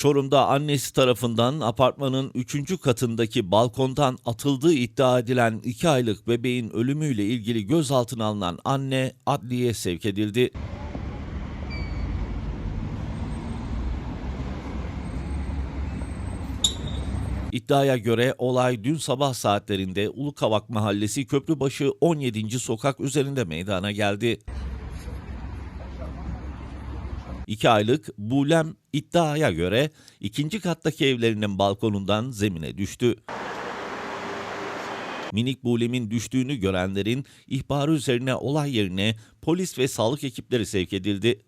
Çorum'da annesi tarafından apartmanın 3. katındaki balkondan atıldığı iddia edilen 2 aylık bebeğin ölümüyle ilgili gözaltına alınan anne adliyeye sevk edildi. İddiaya göre olay dün sabah saatlerinde Ulukavak Mahallesi Köprübaşı 17. sokak üzerinde meydana geldi. 2 aylık Bulem iddiaya göre ikinci kattaki evlerinin balkonundan zemine düştü. Minik Bulem'in düştüğünü görenlerin ihbarı üzerine olay yerine polis ve sağlık ekipleri sevk edildi.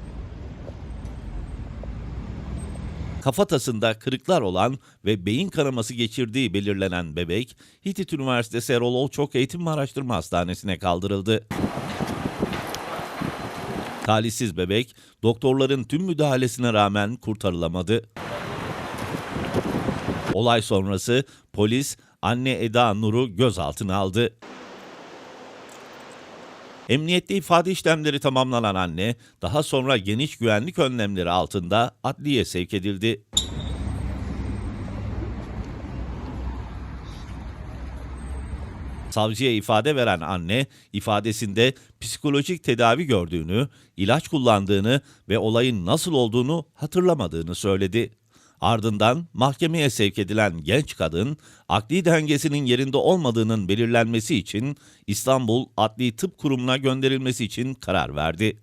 Kafatasında kırıklar olan ve beyin kanaması geçirdiği belirlenen bebek, Hitit Üniversitesi Erol Olçok Eğitim ve Araştırma Hastanesi'ne kaldırıldı. Talihsiz bebek, doktorların tüm müdahalesine rağmen kurtarılamadı. Olay sonrası polis anne Eda Nur'u gözaltına aldı. Emniyette ifade işlemleri tamamlanan anne, daha sonra geniş güvenlik önlemleri altında adliye sevk edildi. Savcıya ifade veren anne, ifadesinde psikolojik tedavi gördüğünü, ilaç kullandığını ve olayın nasıl olduğunu hatırlamadığını söyledi. Ardından mahkemeye sevk edilen genç kadın, akli dengesinin yerinde olmadığının belirlenmesi için İstanbul Adli Tıp Kurumu'na gönderilmesi için karar verdi.